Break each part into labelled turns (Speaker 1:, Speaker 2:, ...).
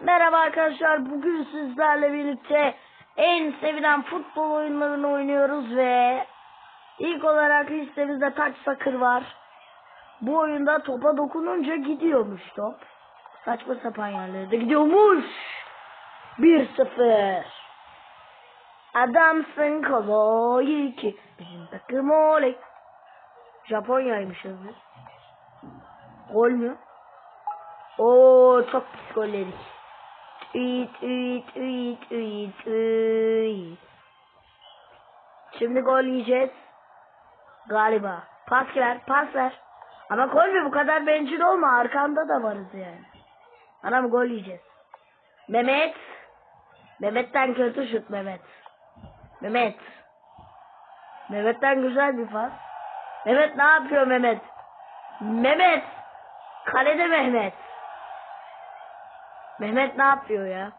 Speaker 1: Merhaba arkadaşlar. Bugün sizlerle birlikte en sevilen futbol oyunlarını oynuyoruz ve ilk olarak listemizde taç sakır var. Bu oyunda topa dokununca gidiyormuş top. Saçma sapan yerlerde gidiyormuş. 1-0. Adamsın Koloy 2. Bizim takım oley. Japonya'ymış yazı. Gol mü? Oo çok pis gol Üit üit üit üit üit. Şimdi gol yiyeceğiz. Galiba. Pas ver pas ver. Ama gol mü bu kadar bencil olma arkanda da varız yani. Anam gol yiyeceğiz. Mehmet. Mehmet'ten kötü şut Mehmet. Mehmet. Mehmet'ten güzel bir pas. Mehmet ne yapıyor Mehmet? Mehmet. Kalede Mehmet. Mehmet ne yapıyor ya?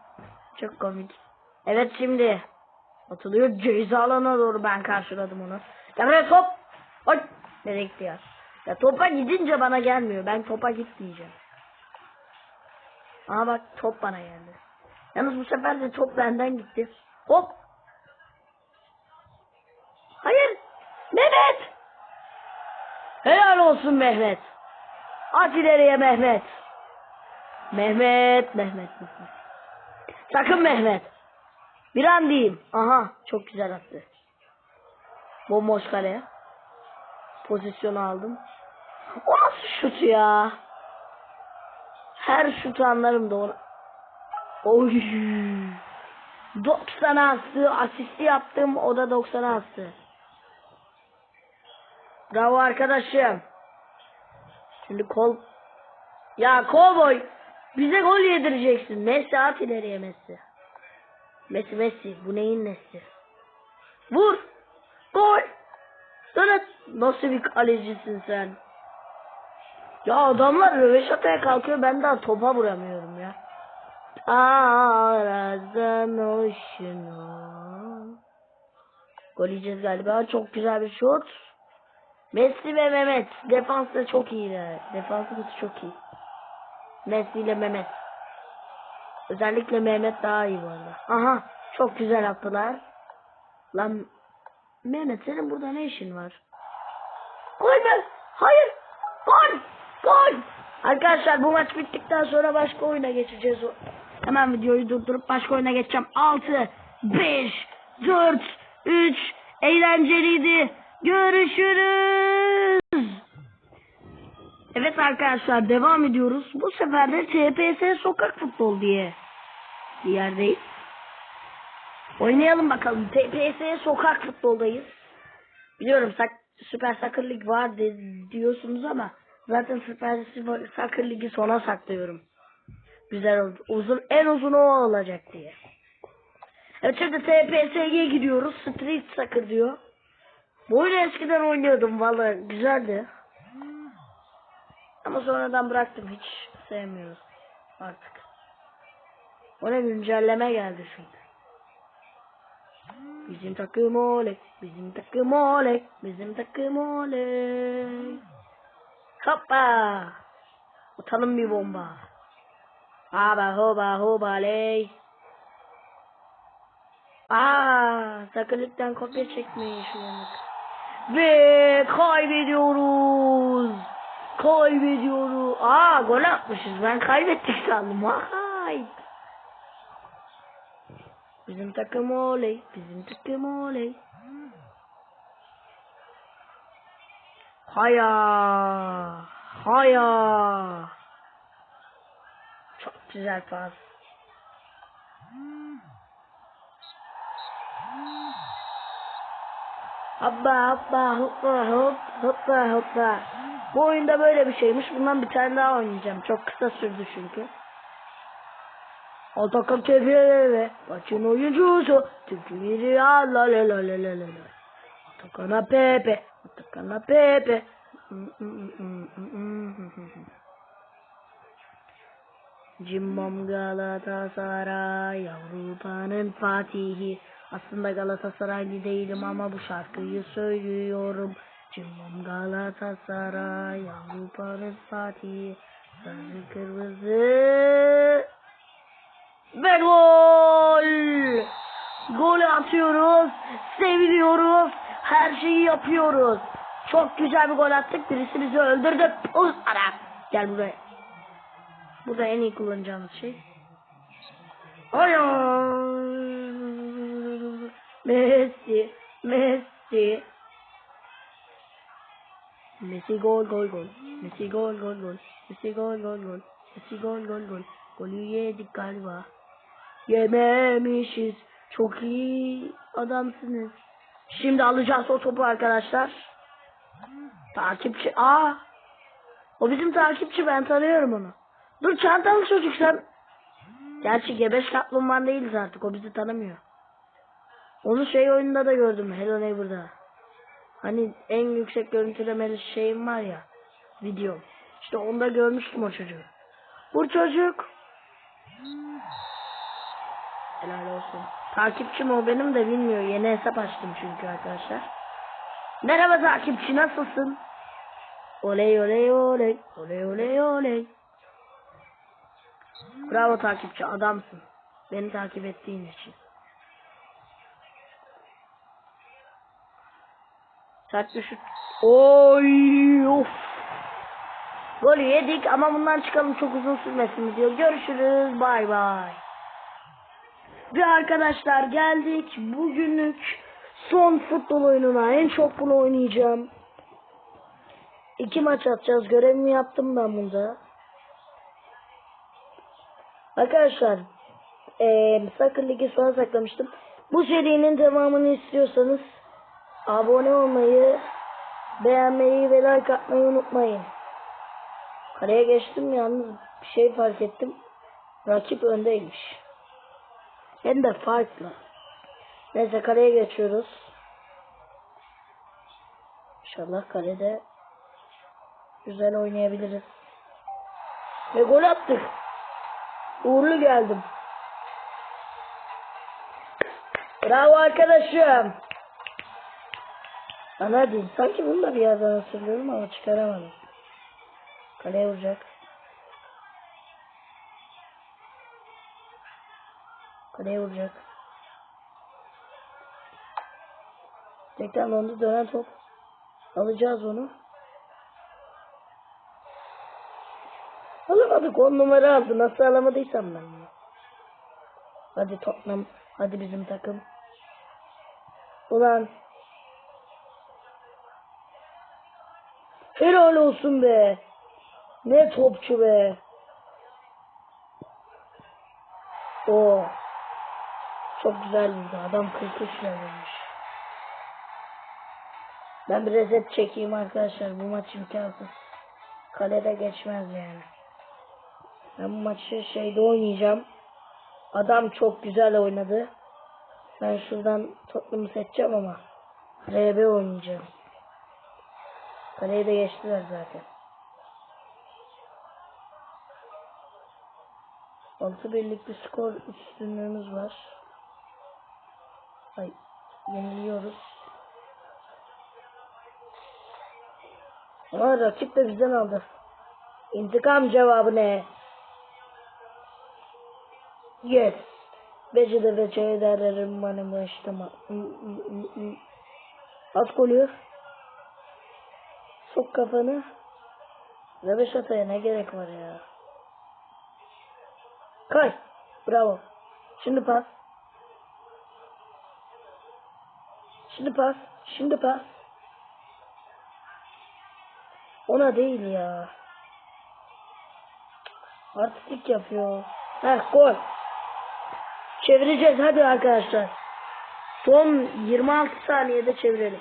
Speaker 1: Çok komik. Evet şimdi. Atılıyor ceza alana doğru ben karşıladım onu. Buraya top. Oy. Nereye gitti ya? Ya topa gidince bana gelmiyor. Ben topa git diyeceğim. Aa bak top bana geldi. Yalnız bu sefer de top benden gitti. Hop. Hayır. Mehmet. Helal olsun Mehmet. At ileriye Mehmet. Mehmet, Mehmet, Mehmet. Sakın Mehmet. Bir an diyeyim. Aha, çok güzel attı. Bomboş kale. Pozisyonu aldım. O nasıl şut ya? Her şutu anlarım da onu. Oy. 90 astı. Asisti yaptım. O da 90 astı. Bravo arkadaşım. Şimdi kol ya kovboy bize gol yedireceksin. Messi at ileriye Messi. Messi Messi bu neyin Messi? Vur. Gol. Sana nasıl bir kalecisin sen? Ya adamlar röveşataya kalkıyor ben daha topa vuramıyorum ya. Arazdan hoşuna. Gol yiyeceğiz galiba. Çok güzel bir şut. Messi ve Mehmet. Defans da çok iyi. Defansımız çok iyi. Messi ile Mehmet. Özellikle Mehmet daha iyi bu arada. Aha çok güzel attılar. Lan Mehmet senin burada ne işin var? Gol mü? Hayır. Gol. Gol. Arkadaşlar bu maç bittikten sonra başka oyuna geçeceğiz. Hemen videoyu durdurup başka oyuna geçeceğim. 6, 5, 4, 3. Eğlenceliydi. Görüşürüz. Evet arkadaşlar devam ediyoruz. Bu sefer de TPS sokak futbol diye bir yerdeyiz. Oynayalım bakalım. TPS sokak futboldayız. Biliyorum sak Süper Soccer Lig var de diyorsunuz ama zaten Süper Soccer Ligi sona saklıyorum. Güzel oldu. Uzun, en uzun o olacak diye. Evet şimdi TPS'ye gidiyoruz. Street Soccer diyor. Bu oyunu eskiden oynuyordum valla güzeldi. Ama sonradan bıraktım hiç sevmiyorum artık. Ona güncelleme geldi şimdi. Bizim takım oley, bizim takım oley, bizim takım oley. Hoppa. Atalım bir bomba. Aba hoba hoba ley. Aa, sakınlıktan kopya çekmeyin şu yanık. Ve kaybediyoruz. Kaybediyoruz. Aa gol atmışız. Ben kaybettik sandım. Vay. Bizim takım oley. Bizim takım oley. Haya. Haya. Çok güzel pas. Hoppa hoppa hoppa hop hoppa hoppa. Bu oyunda böyle bir şeymiş. Bundan bir tane daha oynayacağım. Çok kısa sürdü çünkü. Atakan TV'ye maçın oyuncusu ya la la la la la la la Atakana Pepe Atakana Pepe Cimbom Galatasaray Avrupa'nın Fatihi Aslında Galatasaraylı değilim ama bu şarkıyı söylüyorum Cumhur Galatasaray Avrupa'nın Fatih Sarı kırmızı. Ve gol! Gol atıyoruz Seviniyoruz Her şeyi yapıyoruz. Çok güzel bir gol attık birisi bizi öldürdü. Puz ara! Gel buraya. Bu da en iyi kullanacağımız şey. Hayır Messi Messi. Messi gol gol gol. Messi gol gol gol. Messi gol gol gol. Messi gol gol gol. Golü yedik galiba. Yememişiz. Çok iyi adamsınız. Şimdi alacağız o topu arkadaşlar. Takipçi. Aa. O bizim takipçi ben tanıyorum onu. Dur çantalı çocuk sen. Gerçi gebeş kaplumbağa değiliz artık o bizi tanımıyor. Onu şey oyununda da gördüm Hello Neighbor'da. Hani en yüksek görüntülemeli şeyim var ya. Video. İşte onda görmüştüm o çocuğu. Bu çocuk. Helal olsun. Takipçim o benim de bilmiyor. Yeni hesap açtım çünkü arkadaşlar. Merhaba takipçi nasılsın? Oley oley oley. Oley oley oley. Bravo takipçi adamsın. Beni takip ettiğin için. Sert bir şut. Oy of. Golü yedik ama bundan çıkalım çok uzun sürmesin diyor. Görüşürüz. Bay bay. Ve arkadaşlar geldik bugünlük son futbol oyununa. En çok bunu oynayacağım. İki maç atacağız. Görevimi yaptım ben bunda. Arkadaşlar eee Sakın Ligi sona saklamıştım. Bu serinin devamını istiyorsanız abone olmayı, beğenmeyi ve like atmayı unutmayın. Kaleye geçtim yalnız bir şey fark ettim. Rakip öndeymiş. Hem de farklı. Neyse kaleye geçiyoruz. İnşallah kalede güzel oynayabiliriz. Ve gol attık. Uğurlu geldim. Bravo arkadaşım. Ana değil. Sanki bunu da bir yerden hatırlıyorum ama çıkaramadım. Kaleye vuracak. Kaleye vuracak. Tekrar dondu dönen top. Alacağız onu. Alamadık. On numara aldı. Nasıl alamadıysam ben. Hadi Tottenham. Hadi bizim takım. Ulan. Helal olsun be. Ne topçu be. O. Çok güzel vurdu. Adam 43 vermiş. Ben bir reset çekeyim arkadaşlar. Bu maç imkansız. Kalede geçmez yani. Ben bu maçı şeyde oynayacağım. Adam çok güzel oynadı. Ben şuradan Tottenham'ı seçeceğim ama RB oynayacağım. Kaleyi de geçtiler zaten. 6 birlik bir skor üstünlüğümüz var. Ay, yeniliyoruz. Ama rakip de bizden aldı. İntikam cevabı ne? Yes. Becede becede derlerim benim başıma. At golü. Sok kafanı. Röbeş ataya ne gerek var ya. Kay. Bravo. Şimdi pas. Şimdi pas. Şimdi pas. Ona değil ya. Artistik yapıyor. Heh gol. Çevireceğiz hadi arkadaşlar. Son 26 saniyede çevirelim.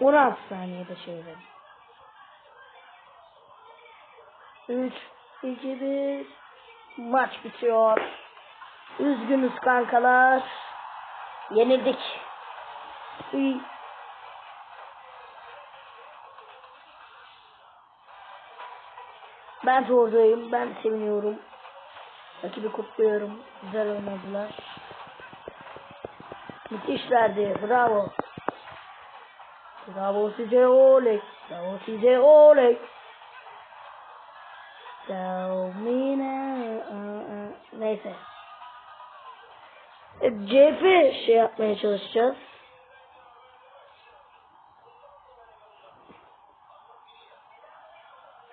Speaker 1: 16 saniyede çevirelim. 3, 2, 1 Maç bitiyor. Üzgünüz kankalar. Yenildik. İyi. Ben de oradayım. Ben seviniyorum. Rakibi kutluyorum. Güzel oynadılar. Müthişlerdi. Bravo. Bravo size oley. Bravo size oley. Uh. Neyse. CF şey yapmaya çalışacağız.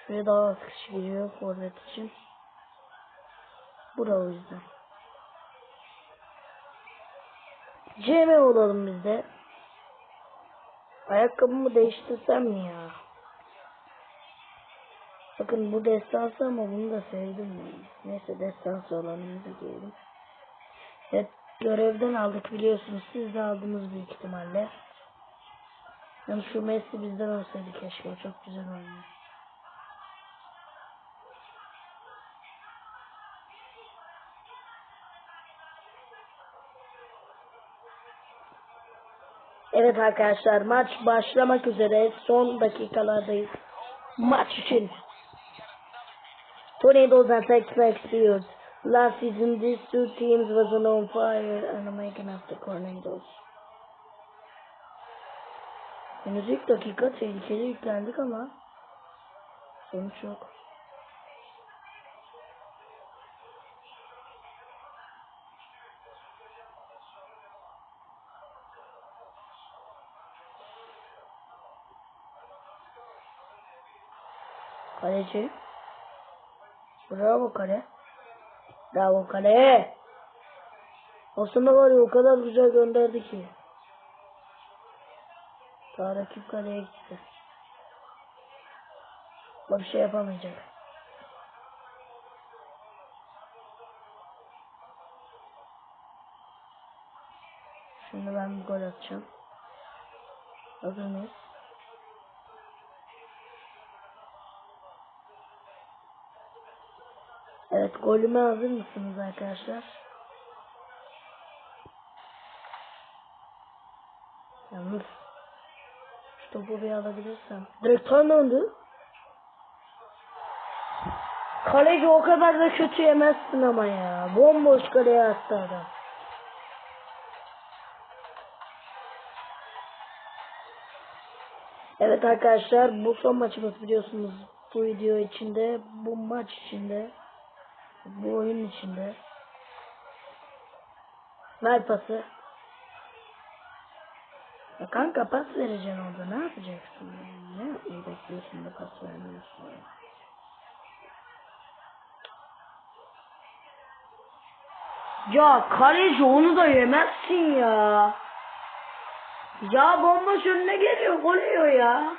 Speaker 1: Şuraya daha az kişi giriyor forvet için. Bura o yüzden. CM olalım biz de. Ayakkabımı değiştirsem ya? Bakın bu destansı ama bunu da sevdim yani. Neyse destansı olanımızı giyelim. Evet görevden aldık biliyorsunuz. Siz de aldınız büyük ihtimalle. Yani şu Messi bizden olsaydı keşke. Çok güzel oynuyor. Evet arkadaşlar maç başlamak üzere. Son dakikalardayız. Maç için. Tornadoes attack backfield. Last season these two teams was on fire and making up the Tornadoes. Henüz ilk dakika tehlikeli yüklendik ama sonuç yok. Kaleci. Bravo kale. Bravo kale. Aslında var ya o kadar güzel gönderdi ki. Daha rakip kaleye gitti. Bak şey yapamayacak. Şimdi ben bir gol atacağım. Hazır mıyız? Evet golüme hazır mısınız arkadaşlar? Yalnız şu topu bir alabilirsem. Direkt tam döndü. Kaleci o kadar da kötü yemezsin ama ya. Bomboş kaleye attı adam. Evet arkadaşlar bu son maçımız biliyorsunuz. Bu video içinde, bu maç içinde, bu oyun içinde. Ver pası. Ya kanka pas vereceksin orada ne yapacaksın? Ne yapmayı bekliyorsun da pas vermiyorsun? ya? Ya kaleci onu da yemezsin ya. Ya bomboş önüne geliyor gol yiyor ya.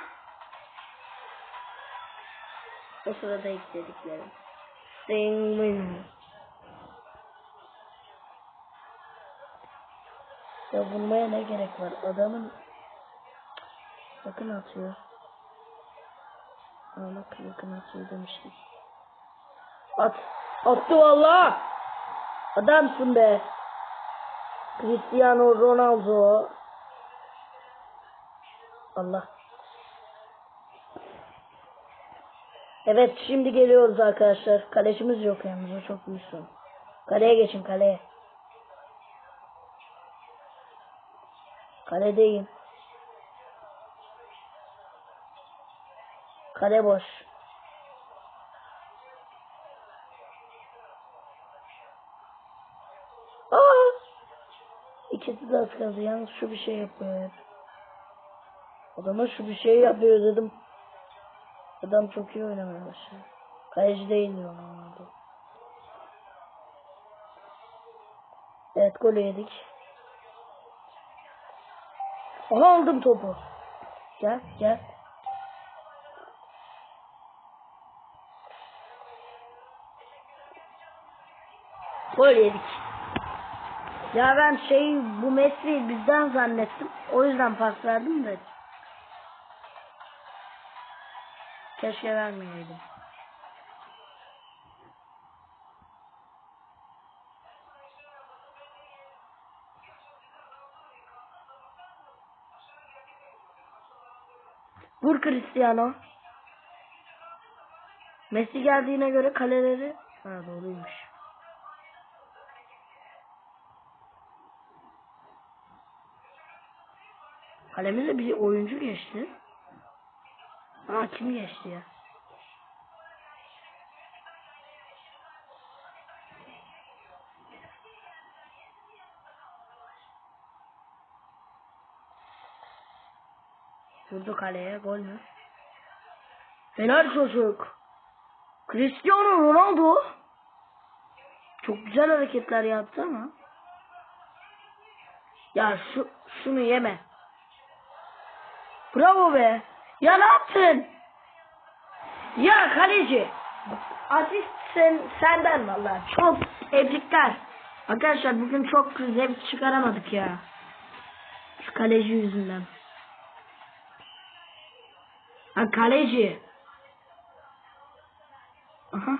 Speaker 1: O sırada eklediklerim. Singmin. Ya vurmaya ne gerek var? Adamın yakın atıyor. Aa bak yakın atıyor demiştim. At. Attı valla. Adamsın be. Cristiano Ronaldo. Allah. Evet şimdi geliyoruz arkadaşlar. Kalecimiz yok yalnız o çok büyük sorun. Kaleye geçin kaleye. Kaledeyim. Kale boş. Aa! İkisi de az kaldı. Yalnız şu bir şey yapıyor. Adama şu bir şey yapıyor dedim. Adam çok iyi oynamaya başladı. Kaleci değil Ronaldo. Evet gol yedik. Aha aldım topu. Gel gel. Gol yedik. Ya ben şey bu Messi bizden zannettim. O yüzden pas verdim de. Keşke vermeyeydim. Vur Cristiano. Messi geldiğine göre kaleleri ha doğruymuş. Kalemize bir oyuncu geçti. Aa kim geçti ya? Vurdu kaleye gol mü? Fener çocuk. Cristiano Ronaldo. Çok güzel hareketler yaptı ama. Ya şu şunu yeme. Bravo be. Ya ne yaptın? Ya kaleci. Asist sen, senden vallahi. Çok tebrikler. Arkadaşlar bugün çok zevk çıkaramadık ya. Şu kaleci yüzünden. Ha kaleci. Aha.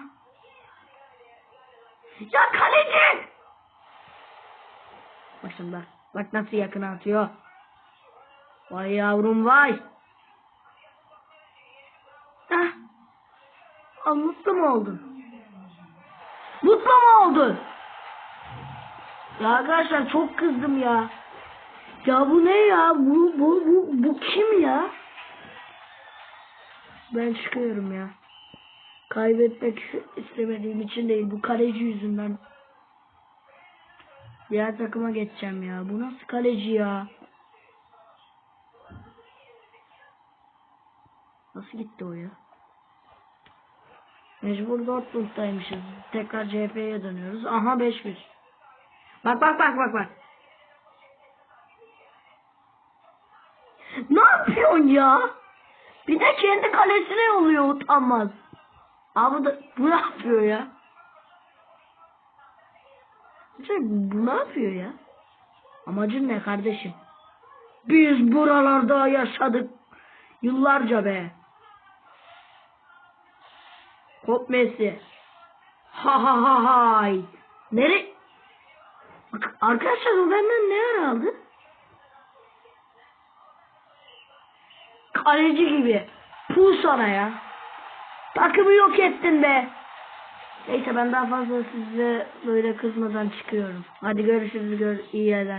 Speaker 1: Ya kaleci. Bak şimdi bak. Nasıl yakına atıyor. Vay yavrum vay. Mutlu mu oldun? Mutlu mu oldun? Ya arkadaşlar çok kızdım ya. Ya bu ne ya? Bu bu bu bu kim ya? Ben çıkıyorum ya. Kaybetmek istemediğim için değil. Bu kaleci yüzünden. Diğer takıma geçeceğim ya. Bu nasıl kaleci ya? Nasıl gitti o ya? Mecbur Dortmund'daymışız. Tekrar CHP'ye dönüyoruz. Aha 500. Bak bak bak bak bak. Ne yapıyorsun ya? Bir de kendi kalesine yolluyor utanmaz. Abi da bu ne yapıyor ya? Bu ne yapıyor ya? Amacın ne kardeşim? Biz buralarda yaşadık. Yıllarca be. Hop Messi. Ha ha ha hay. Nere? Bak, arkadaşlar o benden ne aldı? Kaleci gibi. Puh sana ya. Takımı yok ettin be. Neyse ben daha fazla size böyle kızmadan çıkıyorum. Hadi görüşürüz. Gör iyi eğlenceler.